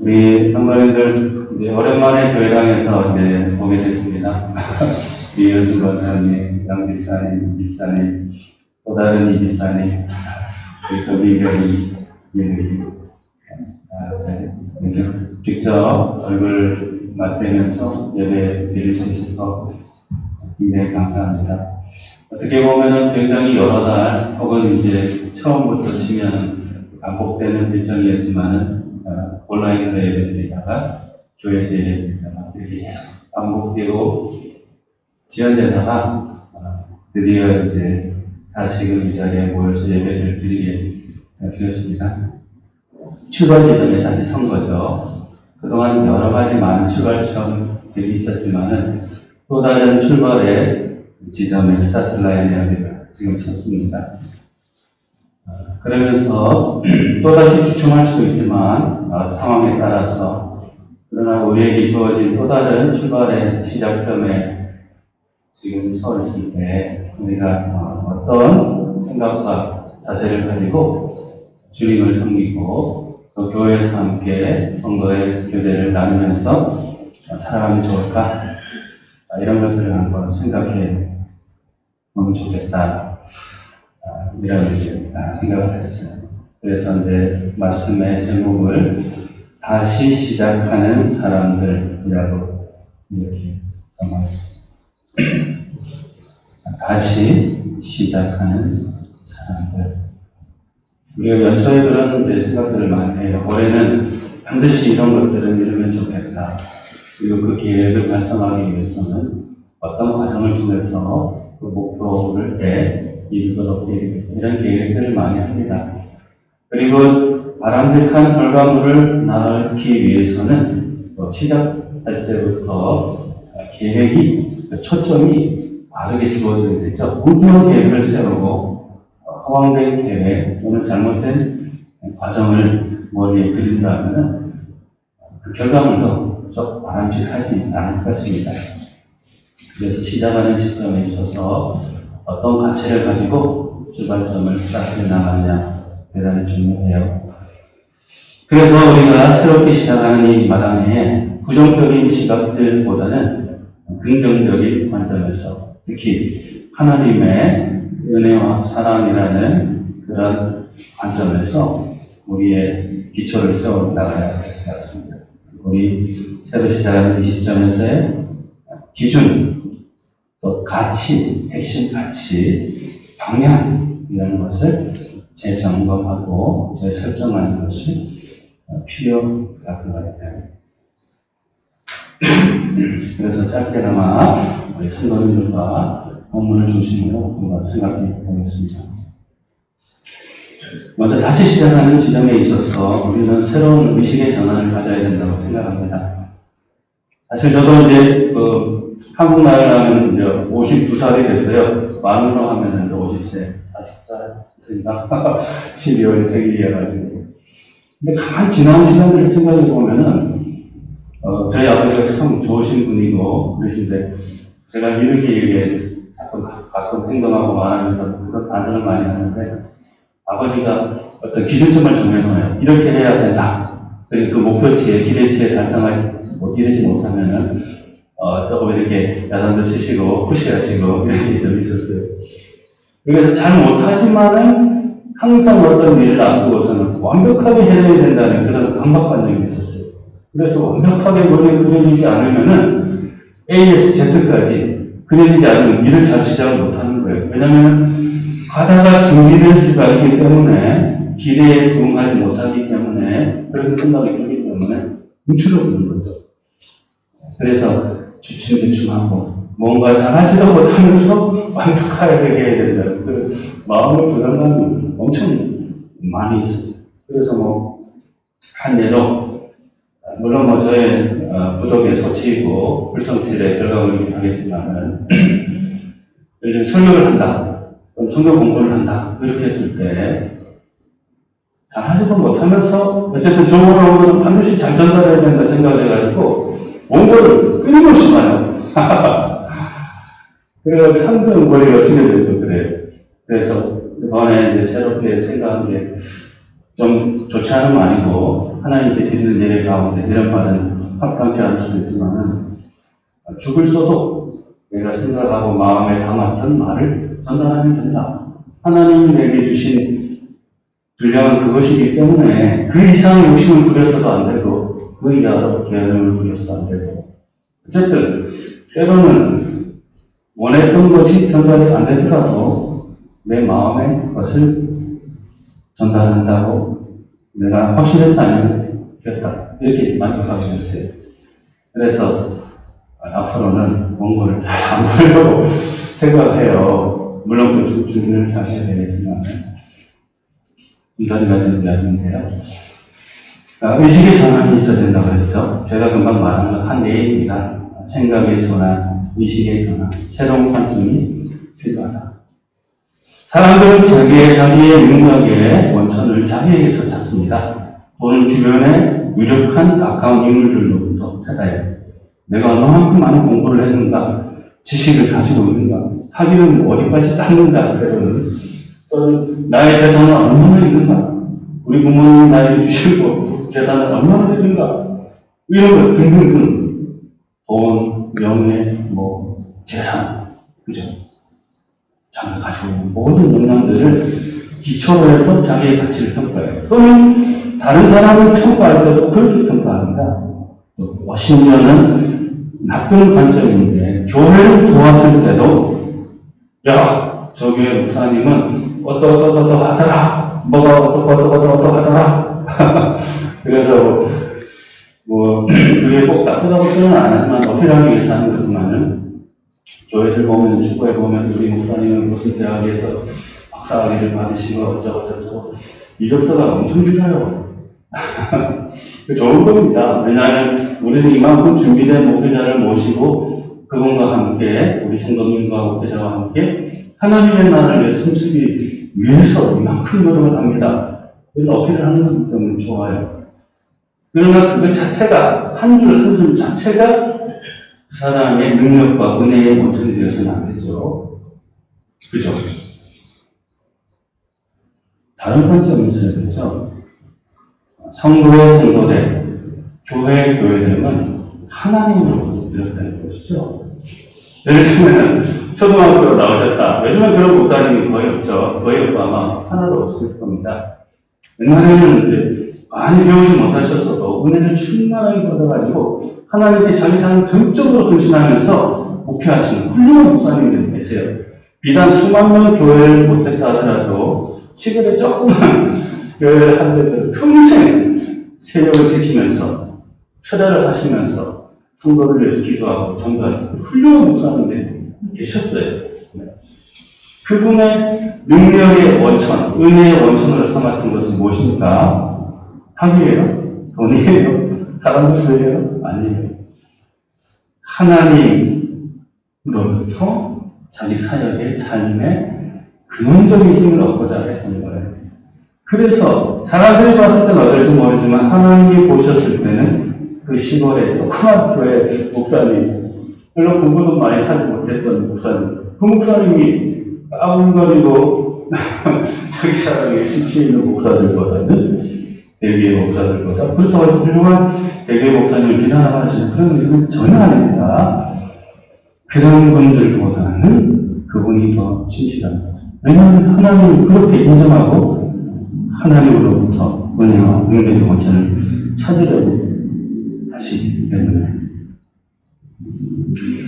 우리 성도님들 이제 오랜만에 교회당에서 이제 보게 됐습니다. 이현수 권사님, 양 집사님, 집사님, 또 다른 이 집사님, 또 미경이, 민들이 아, 직접 얼굴 맞대면서 예배 드릴 수 있어서 굉장히 감사합니다. 어떻게 보면은 굉장히 여러 달 혹은 이제 처음부터 치면 반복되는 일정이었지만은 어, 온라인으로 예배 드리다가 교회에서 예배 드리다가 이렇게 계속 반복되고 지연되다가 어, 드디어 이제 다시금 이 자리에 모여서 예배를 드리게 되었습니다. 출발 지점에 다시 선 거죠. 그동안 여러 가지 많은 출발 점들이 있었지만은 또 다른 출발의 지점에 스타트 라인에 우리가 지금 섰습니다. 어, 그러면서 또다시 주춤할 수도 있지만 어, 상황에 따라서 그러나 우리에게 주어진 또 다른 출발의 시작점에 지금 서 있을 때 우리가 어, 어떤 생각과 자세를 가지고 주님을 섬기고 또 교회에서 함께 성도의 교제를 나누면서 어, 살아가면 좋을까 아, 이런 것들을 한번 생각해 보면 좋겠다. 아, 생각을 했어요. 그래서 이제 말씀의 제목을 다시 시작하는 사람들이라고 이렇게 정하였습니다. 다시 시작하는 사람들. 우리가 연초에 그런 생각들을 많이 해요. 올해는 반드시 이런 것들을 이루면 좋겠다. 그리고 그 계획을 달성하기 위해서는 어떤 과정을 통해서 그 목표를 때 이루도록 이런 계획들을 많이 합니다. 그리고 바람직한 결과물을 낳기 위해서는 또 시작할 때부터 계획이, 초점이 바르게 주어져야 되죠. 공평한 계획을 세우고 허황된 계획 또는 잘못된 과정을 머리에 그린다면 그 결과물도 썩 바람직하지 않을 것입니다. 그래서 시작하는 시점에 있어서 어떤 가치를 가지고 출발점을 쌓게 나가냐 대단히 중요해요. 그래서 우리가 새롭게 시작하는 이 마당에 부정적인 시각들보다는 긍정적인 관점에서 특히 하나님의 은혜와 사랑이라는 그런 관점에서 우리의 기초를 세워 나가야 될것 같습니다. 우리 새로 시작하는 이 시점에서의 기준, 또 가치, 핵심 가치, 방향, 이런 것을 재점검하고 재설정하는 것이 필요하다고 생각해요. 그래서 짧게나마 우리 성도님들과 본문을 중심으로 한번 생각해 보겠습니다. 먼저 다시 시작하는 지점에 있어서 우리는 새로운 의식의 전환을 가져야 된다고 생각합니다. 사실 저도 이제 그 한국 나이라면 이제 52살이 됐어요. 만으로 하면은 50세, 40살 있으니까 12월에 생일이어가지고. 근데 가만히 지난 시간들을 생각해 보면은 어, 저희 아버지가 참 좋으신 분이고 그러신데 제가 이렇게 이게 가끔, 가끔 행동하고 말하면서 그런 반성을 많이 하는데 아버지가 어떤 기준점을 정해놓아요. 이렇게 해야 된다. 그리고 그 목표치에, 기대치에 달성을 못 이루지 못하면은, 어, 조금 이렇게 야단도 치시고, 푸시하시고, 이런 게 좀 있었어요. 그래서 잘 못하지만은 항상 어떤 일을 앞두고서는 완벽하게 해야 된다는 그런 강박관념이 있었어요. 그래서 완벽하게 머리에 그려지지 않으면은 AS, Z까지 그려지지 않으면 일을 잘 시작을 못하는 거예요. 왜냐면은 가다가 준비될 수가 있기 때문에 기대에 부응하지 못하기 때문에 그렇게 생각이 들기 때문에 움츠러드는 거죠. 그래서 주춤주춤하고 뭔가 잘하지도 못하면서 완벽하게 해야 된다는 그런 마음의 부담감이 엄청 많이 있었어요. 그래서 뭐한 예로 물론 뭐 저의 어, 부족의 소치이고 불성실의 결과물이긴 하겠지만은 요즘 설교를 한다. 성경 공부를 한다. 이렇게 했을 때, 잘 하지도 못하면서, 어쨌든 좋은 거는 반드시 잘 전달해야 된다 생각을 해가지고, 원고를 끊임없이 봐요. 그래가지고 항상 머리가 숙여져있고 그래요. 그래서 이번에 이제 새롭게 생각한 게 좀 좋지 않은 거 아니고, 하나님께 드리는 예배 가운데 대련받은 합당치 않을 수도 있지만은 죽을 써도 내가 생각하고 마음에 담았던 말을 전달하면 된다. 하나님이 내게 주신 분량은 그것이기 때문에 그 이상의 욕심을 부려서도 안 되고 그 이하로 게으름을 부려서도 안 되고 어쨌든 때로는 원했던 것이 전달이 안 되더라도 내 마음의 것을 전달한다고 내가 확신했다면 됐다. 이렇게 만족하고 있어요. 그래서 앞으로는 원고를 잘안 보려고 생각해요. 물론 그잘 해야 되겠지만 이런 가지 이야기인데요. 아, 의식의 전환이 있어야 된다고 했죠. 제가 금방 말한 건한 예입니다. 생각의 전환, 의식의 전환, 새로운 관점이 필요하다. 사람들은 자기의 자기의 능력의 원천을 자기에게서 찾습니다. 또는 주변의 유력한 가까운 인물들로부터 찾아요. 내가 얼마만큼 많은 공부를 했는가, 지식을 가지고 있는가, 학위는 어디까지 땄는가, 또는 나의 재산은 얼마나 있는가, 우리 부모님이 나에게 주시고 재산은 얼마나 되는가, 이런 것 등등등. 돈, 명예, 뭐, 재산, 그죠? 자기가 가지고 있는 모든 역량들을 기초로 해서 자기의 가치를 평가해요. 또는 다른 사람을 평가할 때도 그렇게 평가합니다. 또 심지어는 나쁜 관점인데 교회를 도왔을 때도 야 저교회 목사님은 어떠어떠어떠 하더라 뭐가 어떠어떠어떠 하더라 그래서 뭐 그게 꼭 나쁘다고 표현은 안 하지만 어필하기 위해서 하는 거지만은 교회들 보면 축구에 보면 우리 목사님은 무슨 대학에서 박사 학위를 받으시고 어쩌고저쩌고 이력서가 엄청 길어요. 그 좋은 겁니다. 왜냐하면 우리는 이만큼 준비된 목회자를 모시고 그분과 함께 우리 성도님과 목회자와 함께 하나님의 나라를 숨쉬기 위해서 이만큼 노력을 합니다. 그래서 어필을 하는 것 때문에 좋아요. 그러나 그 자체가 한줄한줄 자체가 그 사람의 능력과 은혜의 원천이 되어서는 안 되죠. 그죠? 다른 관점이 있어야 되죠. 성도의 성도대, 교회 교회됨은 하나님으로부터 비롯되는 것이죠. 예를 들면 초등학교로 나오셨다. 요즘은 그런 목사님이 거의 없죠. 거의 없고 아마 하나도 없을 겁니다. 옛날에는 이제 많이 배우지 못하셨어도 은혜를 충만하게 받아가지고 하나님께 자기 삶을 전적으로 헌신하면서 목회하시는 훌륭한 목사님들이 계세요. 비단 수만 명 교회를 못했다 하더라도 시골에 조그만 교회를 한데도 평생 세력을 지키면서 철회를 하시면서 성도를 위해서 기도하고 전도하는 훌륭한 목사님들이 계셨어요. 네. 그분의 능력의 원천, 은혜의 원천으로 삼았던 것은 무엇입니까? 학위예요? 돈이에요? 사람들 수예요? 아니에요. 하나님으로부터 자기 사역의 삶의 근원적인 힘을 얻고자 했던 거예요. 그래서 사람들이 봤을 때는 어떨지 모르지만 하나님이 보셨을 때는 그 시골의 조그만 교회 목사님, 별로 공부도 많이 하지 못했던 목사님, 그 목사님이 까불거리고 자기 사랑에 심취해 있는 목사들보다는 대개의 목사들보다 그렇다고 해서 훌륭한 대개의 목사님을 비난하시는 그런 일은 전혀 아닙니다. 그런 분들보다는 그분이 더 진실합니다. 왜냐하면 하나님을 그렇게 인정하고 하나님으로부터 은혜와 능력의 원천을 찾으려고 하시기 때문에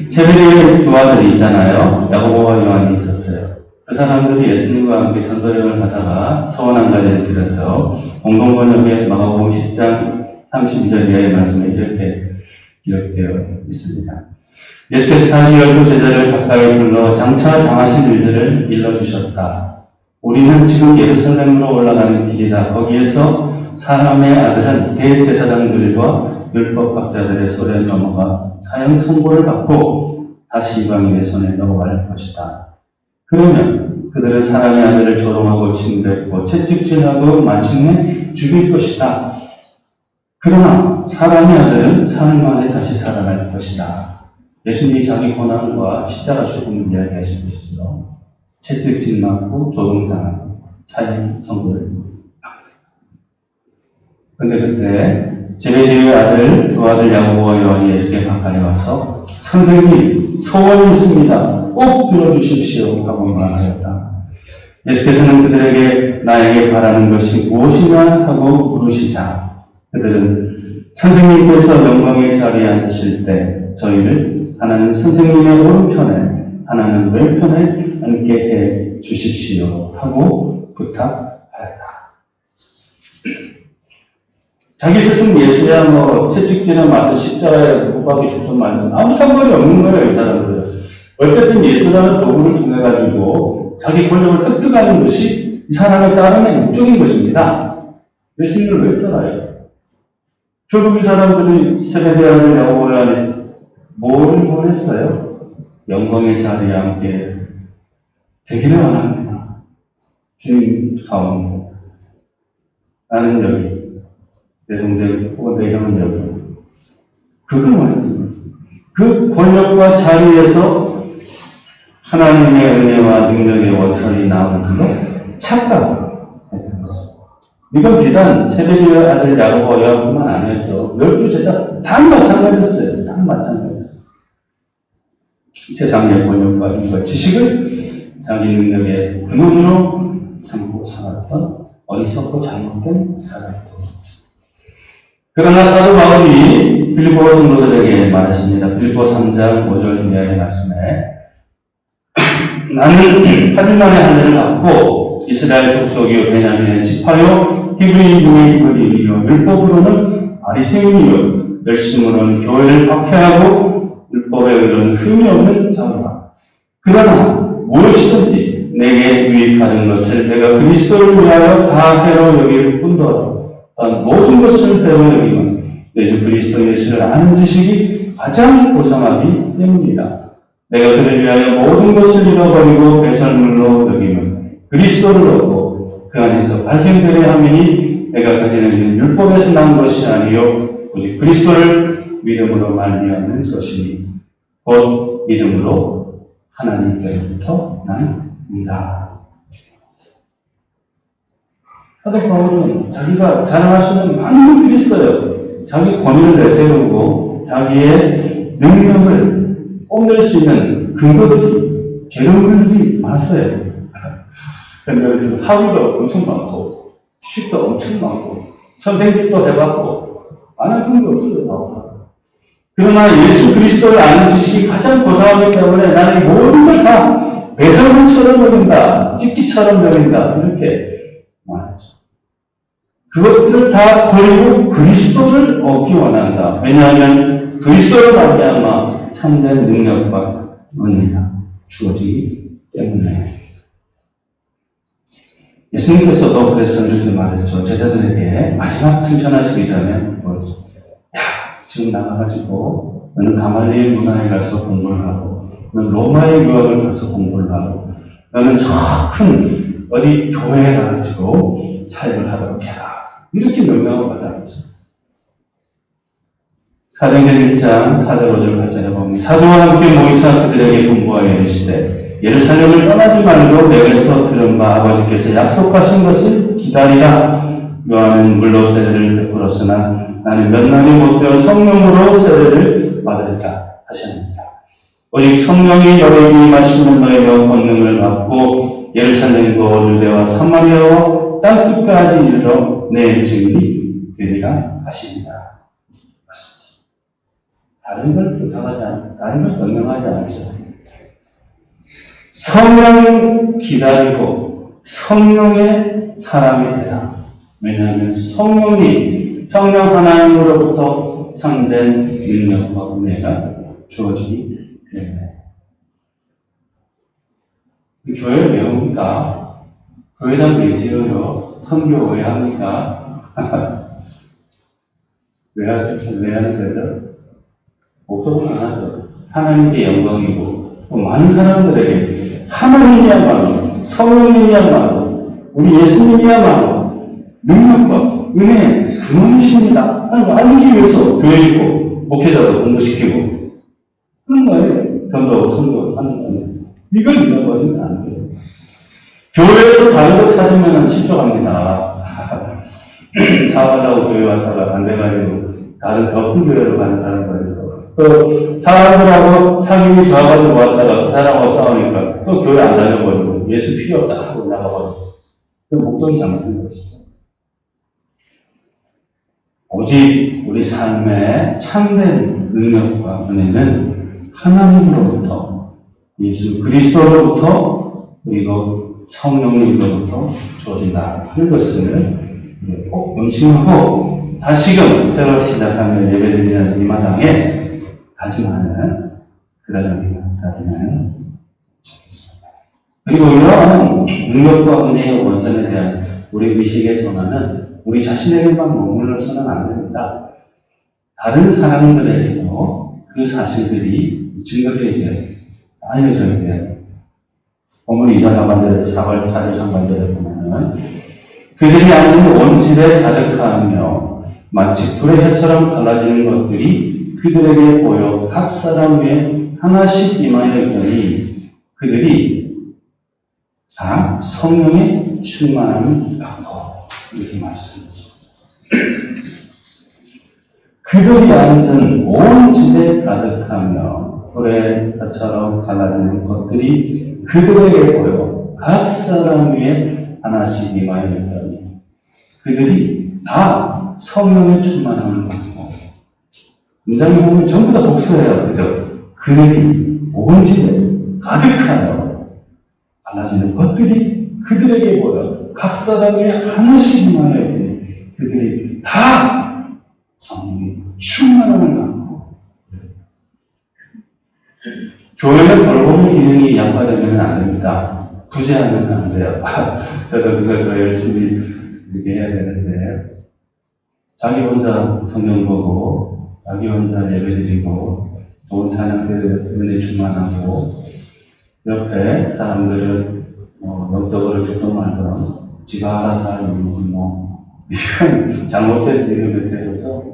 세례의 두 아들이 있잖아요. 야고보와 요한이 있었어요. 그 사람들이 예수님과 함께 전도령을 하다가 서원한 가지를 들었죠. 공동번역의 마가복음 10장 32절 이하의 말씀에 이렇게 기록되어 있습니다. 예수께서 자기 열두 제자를 가까이 불러 장차 당하신 일들을 일러주셨다. 우리는 지금 예루살렘으로 올라가는 길이다. 거기에서 사람의 아들은 대제사장들과 율법학자들의 손에 넘어가 사형 선고를 받고 다시 이방인의 손에 넘어갈 것이다. 그러면 그들은 사람의 아들을 조롱하고 징대하고 채찍질하고 마침내 죽일 것이다. 그러나 사람의 아들은 사흘 만에 다시 살아날 것이다. 예수님이 자기 고난과 십자가 죽음을 이야기하신 것이죠. 채찍질 맞고 조롱당하고 사형 선고를 근데 그때 제베데의 아들 두 아들 야고보와 요한이 예수께 가까이 와서 선생님 소원이 있습니다. 꼭 들어주십시오 하고 말하였다. 예수께서는 그들에게 나에게 바라는 것이 무엇이냐 하고 물으시자 그들은 선생님께서 영광의 자리에 앉으실 때 저희를 하나는 선생님의 오른편에 하나는 왼편에 앉게 해 주십시오 하고 부탁하였다. 자기 스승 예수야 뭐 채찍질을 맞든 십자가에 못 박이 죽든 말든 아무 상관이 없는 거예요 이 사람들은 어쨌든 예수라는 도구를 통해 가지고 자기 권력을 획득하는 것이 이 사람에 따르는 목적인 것입니다 예수님을 왜 떠나요? 결국 이 사람들이 세례대학을 야고보를 안에 뭐를 원했어요? 영광의 자리에 함께 되기를 원합니다 주님 사원 나는 여기 내 동생 혹은 내 형은 여기. 그걸 말하는 거죠. 그 권력과 자리에서 하나님의 은혜와 능력의 원천이 나오는 거 착각. 이건 비단 세베리의 아들 야고보 여뿐만 아니었죠. 열두 제자 다 마찬가지였어요. 다 마찬가지였어요. 세상의 권력과 힘과 지식을 자기 능력의 근원으로 삼고 살았던 어리석고 잘못된 사람들. 그러나 사도 바울이 빌리보 성도들에게 말했습니다. 빌리보 3장 5절 이하의 말씀에 나는 8일 만에 하늘을 낳고 이스라엘 족속이요 베냐민의 지파요 히브리 중의 히브리이요 율법으로는 아리새인이요 열심으로는 교회를 박해하고 율법에 의로는 흠이 없는 자로라. 그러나 무엇이든지 내게 유익하는 것을 내가 그리스도를 위하여 다 해로 여길 뿐더러 또한 모든 것을 배워 여기면 예수 그리스도 예수를 아는 지식이 가장 고상하기 때문이다. 내가 그를 위하여 모든 것을 잃어버리고 배설물로 여기면 그리스도를 얻고 그 안에서 발견되려 함이니 내가 가지는 있는 율법에서 난 것이 아니요 오직 그리스도를 믿음으로 말미암는 것이니 곧 믿음으로 하나님께로부터 난니다. 사도 바울은 자기가 자랑할 수 있는 많은 것들이 있어요. 자기 권위를 내세우고 자기의 능력을 뽐낼 수 있는 근거들이, 재료들이 많았어요. 근데 지금 학위도 엄청 많고, 지식도 엄청 많고, 선생님도 해봤고, 안 할 건 없어요, 바울. 그러나 예수 그리스도를 아는 지식이 가장 고상하기 때문에 나는 이 모든 걸 다 배설물처럼 여긴다, 찍기처럼 여긴다, 이렇게 말하죠. 그것들을 다 버리고 그리스도를 얻기 원한다. 왜냐하면 그리스도를 말미암아 참된 능력과 은혜가 주어지기 때문에. 예수님께서도 그래서 이렇게 말했죠. 제자들에게 마지막 승천하시기 전에 뭐였어? 야, 지금 나가가지고 너는 가말리의 문화에 가서 공부를 하고 너는 로마의 유학을 가서 공부를 하고 너는 저 큰 어디 교회에 가가지고 사역을 하도록 해라. 이렇게 명령을 받았죠. 사도행전 1장 4절 5절 같이 보면 사도와 함께 모이사 그들에게 공부하여 이르시되 예루살렘을 떠나지 말고 내게서 들은 바 아버지께서 약속하신 것을 기다리라 요한은 물로 세례를 베풀었으나 나는 몇 날이 못되어 성령으로 세례를 받으리라 하셨습니다. 오직 성령이 여러분이 마시는 너희가 권능을 받고 예루살렘과 유대와 사마리아와 땅 끝까지 이르러 내 증인이 되리라 하십니다. 다른 걸 부탁하지 않, 다른 걸 명령하지 않으셨습니다. 성령 기다리고 성령의 사람이 되라. 왜냐하면 성령이 성령 하나님으로부터 상된 능력과 은혜가 주어지기 때문에. 교회를 왜 옵니까? 교회다 왜 지어요? 선교 왜 합니까? 왜, 하- 왜 하는 거죠? 목적은 하나죠. 하나님께 영광이고, 또 많은 사람들에게 하나님이야말로, 성령님이야말로, 우리 예수님이야말로 능력과 은혜의 근원이십니다. 하는 걸 알리기 위해서 교회이고, 목회자도 공부시키고, 그런 거예요. 전도, 선도 하는 거예요. 이걸 잃어버리면 안 돼요. 교회에서 거 찾으면 실족합니다. 사업하려고 교회 왔다가 안 돼가지고 다른 더큰 교회로 가는 있고 또 사람들하고 사귀기 좋아가지고 왔다가 그 사람하고 싸우니까 또 교회 안 다녀버리고 예수 필요 없다 하고 나가버리고 그 목적이 잘못된 것이죠. 오직 우리 삶의 참된 능력과 은혜는 하나님으로부터 예수 그리스도로부터 그리고 성령님으로부터 주어진다 하는 것을 꼭 명심하고 다시금 새로 시작하는 예배드리는 이 마당에 다짐하는 그런 의미가 되면 좋겠습니다. 그리고 이러한 능력과 은혜의 원천에 대한 우리 의식의 전환은 우리 자신에게만 머물러서는 안 됩니다. 다른 사람들에게서 그 사실들이 증거되게 알려져야 돼요. 오늘 이사 가 반대로 사월 사절상 반대를 보면은 그들이 앉은 원질에 가득하며 마치 불의 혀처럼 갈라지는 것들이 그들에게 보여 각 사람 위에 하나씩 임하였더니 그들이 다 성령의 충만함을 받고 이렇게 말씀하십니다. 그들이 앉은 온 집에 가득하며 혀처럼 갈라지는 것들이 그들에게 보여 각 사람 위에 하나씩 임하였더니 그들이 다 성령의 충만함을 받고 문장에 보면 전부 다 복수예요. 그죠? 그들이 온 집에 가득하여 갈라지는 것들이 그들에게 보여 각 사람의 하나씩 임하였더니 그들이 다 성령의 충만함을 받고 교회는 돌보는 기능이 약화되면 안 됩니다. 부재하면 안 돼요. 저도 그걸 더 열심히 이렇게 해야 되는데, 자기 혼자 성경 보고, 자기 혼자 예배 드리고, 좋은 찬양들 은혜 충만하고, 옆에 사람들은 뭐 영적으로 말든 지가 알아서 하는 일이지 뭐, 이건 잘못된 이름을 때려서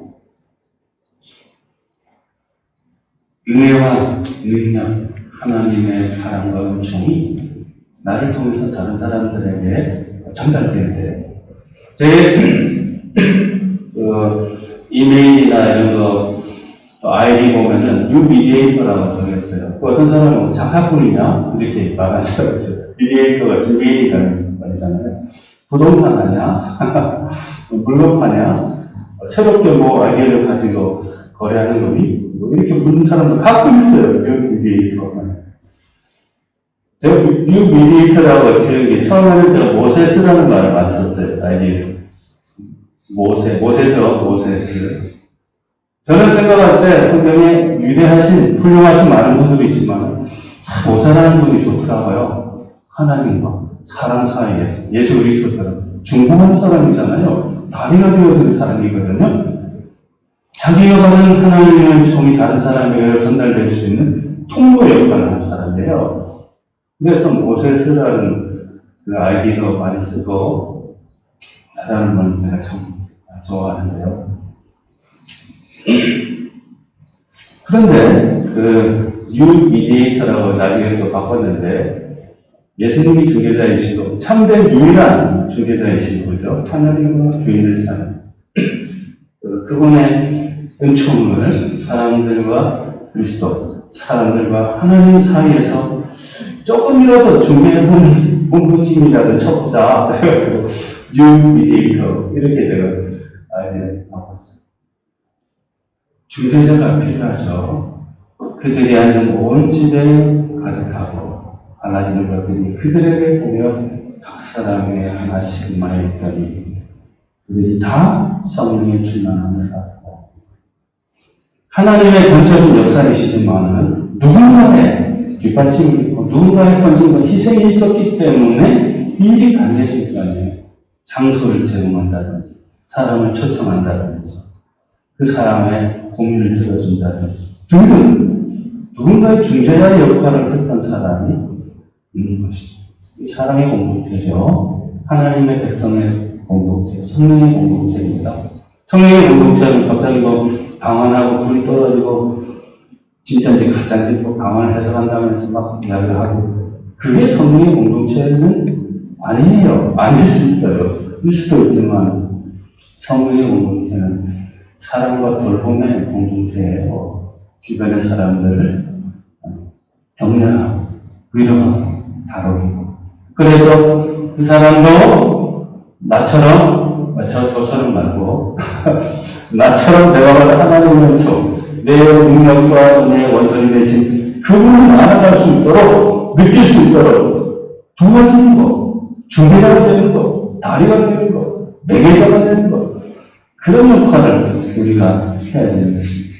은혜와 능력, 하나님의 사랑과 은총이 나를 통해서 다른 사람들에게 전달되는데, 제, 그, 이메일이나 이런 거, 또 아이디 보면은, 뉴 미디에이터라고 적었어요. 그 어떤 사람은 작가꾼이냐? 이렇게 말하는 사람이 있어요. 미디에이터가 두 개인이라는 말이잖아요. 부동산 하냐? 물건 파냐? 새롭게 뭐 아이디어를 가지고 거래하는 놈이 뭐 이렇게 묻는 사람도 가끔 있어요. 뉴 미디에이터만. 제가 뉴 미디에이터라고 지은 게 처음에는 제가 모세스라는 말을 많이 썼어요. 아이디 모세, 모세죠. 모세스. 저는 생각할 때 성경에 위대하신, 훌륭하신 많은 분들이 있지만 모세라는 분이 좋더라고요. 하나님과 사람 사이에서 예수 그리스도처럼 중보하는 사람이잖아요. 다리가 되어진 사람이거든요. 자기가 받은 하나님의 종이 다른 사람에게 전달될 수 있는 통로 역할을 하는 사람이에요. 그래서 모세스라는 그 아이디도 많이 쓰고 하나는 건 제가 참 좋아하는데요. 그런데 그 뉴미디에이터라고 나중에 또 바꿨는데 예수님이 중개자이시고 참된 유일한 중개자이신 거죠. 하나님과 주인을 사는 그 그분의 은총을 사람들과 그리스도, 사람들과 하나님 사이에서 조금이라도 중개해본 본부팀이라도 쳐보자. 그래가지고 뉴미디에이터 이렇게 제가 아이디를 바꿨어요. 중재자가 필요하죠. 그들이 앉은 온 집에 가득하고 갈라지는 것들이 그들에게 보면 각 사람의 하나씩 임하였더니 그들이 다 성령의 충만함을 받고 하나님의 전적인 역사이시지만은 누군가의 뒷받침이 있고 누군가의 헌신과 희생이 있었기 때문에 이 일이 가능했을 거 아니에요. 장소를 제공한다든지 사람을 초청한다든지 그 사람의 고민을 들어준다든지 등등 누군가의 중재자의 역할을 했던 사람이 있는 것이죠. 이 사랑의 공동체죠. 하나님의 백성의 공동체, 성령의 공동체입니다. 성령의 공동체는 갑자기 뭐 방언하고 불이 떨어지고 진짜 인지 가짜인지 뭐 방언을 해석한다면서 막 이야기를 하고 그게 성령의 공동체는 아니에요. 아닐 수 있어요. 일 수도 있지만 성령의 공동체는 사랑과 돌봄의 공동체예요. 주변의 사람들을 격려하고 위로하고 다루고 그래서 그 사람도 나처럼 저, 저처럼 말고 나처럼 대화가 하나님의 종, 내 능력과 은혜의 원천이 되신 그분을 알아갈 수 있도록 느낄 수 있도록 도와주는 거, 준비가 되는 거, 다리가 되는 거, 매개가 되는 거 그런 역할을 우리가 해야 되는 것입니다.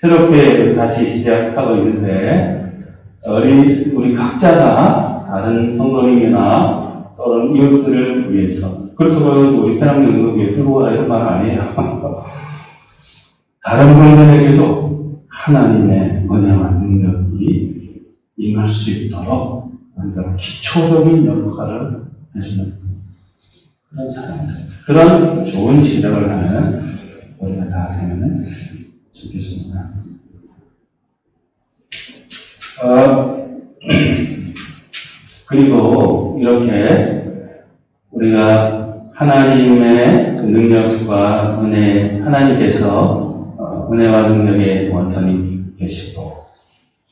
새롭게 다시 시작하고 있는데 우리, 우리 각자가 다른 성도님이나 또는 이웃들을 위해서 그렇다고 우리 태양연구에 필요가 이런 말 아니에요. 다른 분들에게도 하나님의 은혜와 능력이 임할 수 있도록 우리가 기초적인 역할을 해주는 그런 사람들, 그런 좋은 지적을 하는 우리가 다 되면 좋겠습니다. 어, 그리고 이렇게 우리가 하나님의 그 능력과 은혜, 하나님께서 어, 은혜와 능력의 원천이 계시고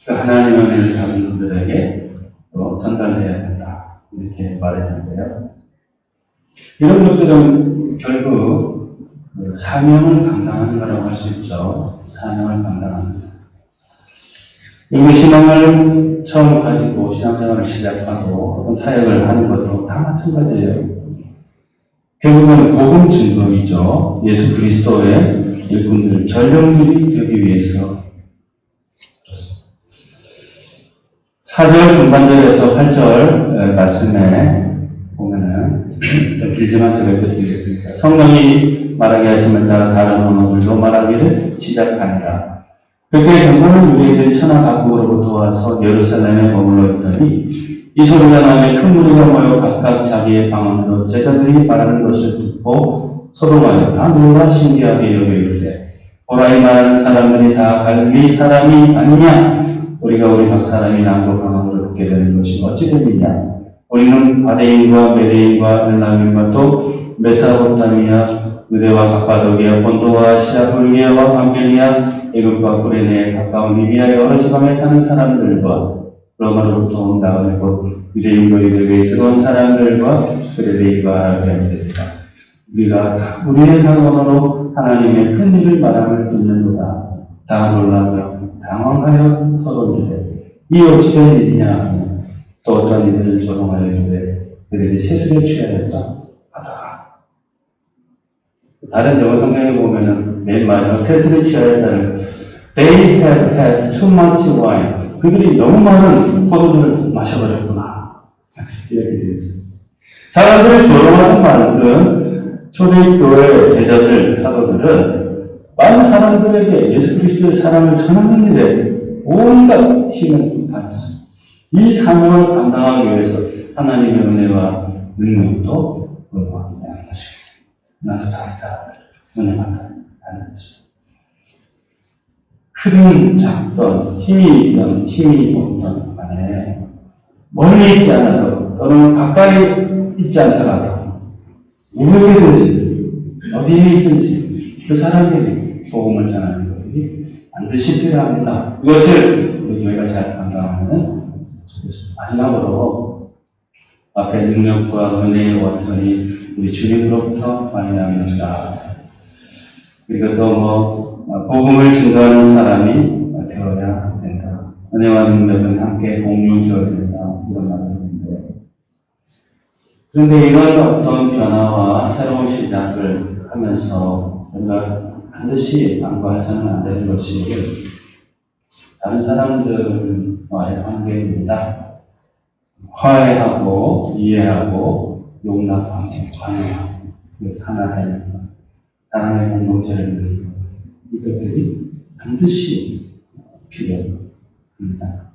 그 하나님의 은혜를 받은 분들에게 또 전달해야 된다. 이렇게 말했는데요. 이런 것들은 결국 그 사명을 감당하는 거라고 할 수 있죠. 사명을 거. 여기 신앙을 처음 가지고 신앙생활을 시작하고 어떤 사역을 하는 것도 다 마찬가지예요. 결국은 복음 증거이죠. 예수 그리스도의 일꾼들 전령들이 되기 위해서 그렇습니다. 4절 중반절에서 8절 말씀에 보면은 좀 길지만 제가 읽어드리겠습니다. 성령이 말하게 하시면 따라 다른 언어들도 말하기를 시작하니라. 그때 경고는 우리에게 천하 각국으로부터 와서 예루살렘에 머물러 있더니 이 소리가 나에 큰 무리가 모여 각각 자기의 방언으로 제자들이 말하는 것을 듣고 소동하여 다 놀라 신기하게 여기는데 보라 이 말하는 사람들이 다 갈리 사람이 아니냐 우리가 우리 각 사람이 남고 방언으로 듣게 되는 것이 어찌 됩니냐 우리는 바데인과 메데인과 엘람인과 또 메사포타미아 유대와 갑바도기아 본도와 시아 불기아와 방빌리아 애굽과 구레네에 가까운 리비아 여러 지방에 사는 사람들과 로마로부터 온 나그네 곧 유대인과 유대교에 들어온 사람들과 그레데이와 아라비아들이다. 우리가 우리의 각 언어로 하나님의 큰 일을 말함을 듣는도다. 다 놀라며 당황하여 서로 이르되 이 어찌 된 일이냐 또 어떤 이들을 조롱하여 이르되 그들이 세술에 취하였다 하더라. 다른 영어 성경에 보면은 맨 마지막 세술에 취하였다는 They had had too much wine. 그들이 너무 많은 포도주를 마셔버렸구나. 이렇게 되어 있습니다. 사람들을 조롱하는 만든 초대교회 제자들, 사도들은 많은 사람들에게 예수 그리스도의 사랑을 전하는 일에 온갖 힘을 다했습니다. 이 사명을 감당하기 위해서 하나님의 은혜와 능력도 것입니다. 나도 다른 사람을 은혜 만나는 것입니다. 크든 작든 힘이 있든 힘이 없든 간에 멀리 있지 않아도 또는 가까이 있지 않더라도 누구에게든지 어디에 있든지 그 사람에게 복음을 전하는 것이 반드시 필요합니다. 이것을 우리 교회가 잘 감당하는 마지막으로 앞에 능력과 은혜의 원천이 우리 주님으로부터 나옵니다. 그리고 또뭐 복음을 증거하는 사람이 되어야 된다. 은혜와 능력은 함께 공유되어야 된다. 이런 말을 했는데. 그런데 이런 어떤 변화와 새로운 시작을 하면서 우리가 반드시 간과해서는 안 되는 것이 다른 사람들과의 관계입니다. 화해하고 이해하고 용납하고 관여하고 그래서 하나의 하나님의 공동체를 이것들이 반드시 필요합니다.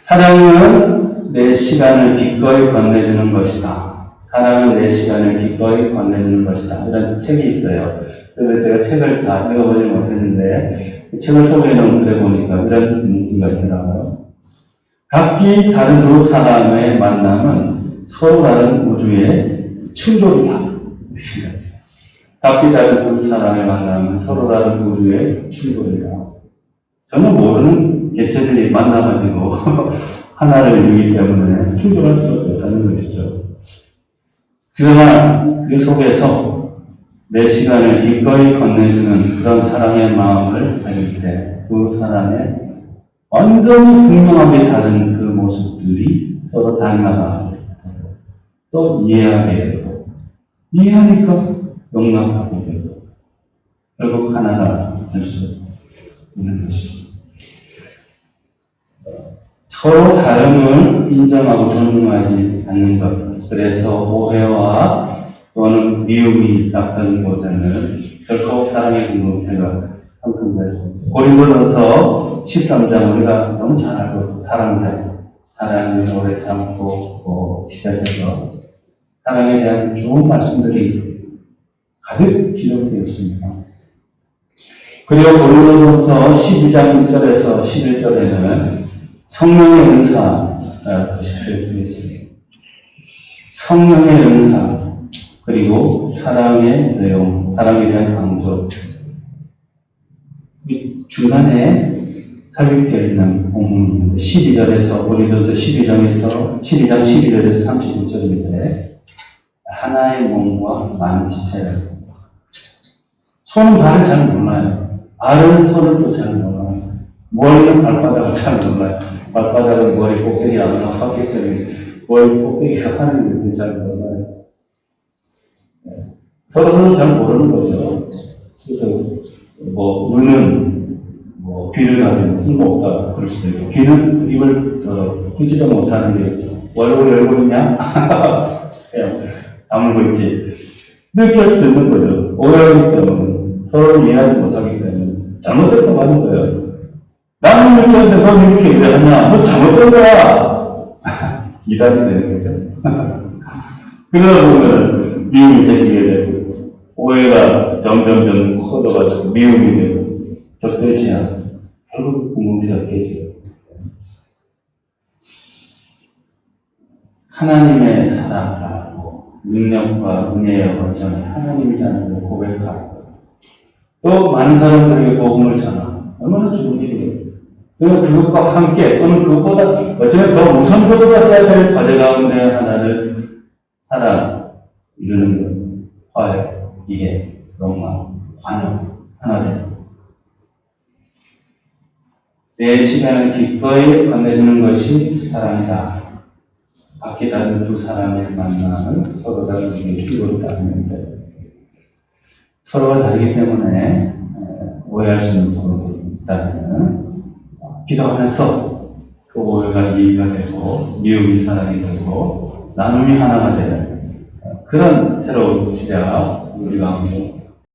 사랑은 내 시간을 기꺼이 건네주는 것이다. 사랑은 내 시간을 기꺼이 건네주는 것이다. 이런 책이 있어요. 그래서 제가 책을 다 읽어보지 못했는데, 그 책을 소개해 놓은 글에 보니까 이런 문구가 있더라고요. 각기 다른 두 사람의 만남은 서로 다른 우주의 충돌이다. 이렇게 있어요. 각기 다른 두 사람의 만남은 서로 다른 우주의 출구이다. 전혀 모르는 개체들이 만나가지고 하나를 이루기 때문에 충돌할 수밖에 없다는 것이죠. 그러나 그 속에서 내 시간을 기꺼이 건네주는 그런 사랑의 마음을 가질 때 그 사람의 완전히 분명하게 다른 그 모습들이 서로 닮아가고 또 이해하게 되고 이해하니까 용납하게 되고 결국 하나가 될 수 있는 것이죠. 서로 다름을 인정하고 존중하지 않는 것. 그래서 오해와 또는 미움이 싹트는 곳에는 결코 사랑의 공동체가 형성될 수 없습니다. 고린도전서 13장 우리가 너무 잘 알고 사랑자, 사랑을 오래 참고 어, 시작해서 사랑에 대한 좋은 말씀들이 가득 기록되어 있습니다. 그리고 고린도전서 12장 1절에서 11절에는 성령의 은사가 기록되어 있습니다. 성령의 은사 그리고 사랑의 내용, 사랑에 대한 강조 이 중간에 삽입되어 있는 본문이 있는데 12절에서 우리도 12장에서 12장 12절에서 31절인데 하나의 몸과 많은 지체를 손은 발을 잘 몰라요. 발은 손을 또 잘 몰라요. 머리는 발바닥을 잘 몰라요. 발바닥은 머리 꼭대기 안 나가기 때문에 머리 꼭대기가 하는 일을 잘 몰라요. 네. 서로 서로 잘 모르는 거죠. 그래서 뭐 눈은 뭐 귀를 가지고 쓸모없다 그럴 수도 있고 귀는 입을 어, 끄지도 못하는 게 얼굴 열고 있냐? 그냥 아물고 있지. 느낄 수 있는 거죠. 오해하기 때문에 서로 이해하지 못하기 때문에 잘못됐다 맞은 거예요. 나는 하는데 넌 이렇게 왜 하냐? 너 잘못된 거야. 이단이 되는 거죠. 그러다 보면 미움이 생기게 되고 오해가 점점점 커져가지고 미움이 되고 적대시야 결국 공동체가 깨지고 하나님의 사랑하고 능력과 은혜의 원천이 하나님이라는 걸 고백하고 또 많은 사람들에게 복음을 전하 얼마나 좋은 일이에요. 그리고 그것과 함께 또는 그것보다 어쩌면 더 우선적으로 해야 될 과제 가운데 하나를 사랑 이루는 것, 화해, 이해, 영광, 관용 하나 되는 것. 내 시간을 기꺼이 건네주는 것이 사랑이다. 각기 다른 두 사람의 만남은 서로 다른 우리의 출구로 따르는데 서로가 다르기 때문에 에, 오해할 수 있는 부분이 있다면 기도하면서 그 오해가 이해가 되고 미움이 사랑이 되고 나눔이 하나가 되는 어, 그런 새로운 시대가 우리 가운데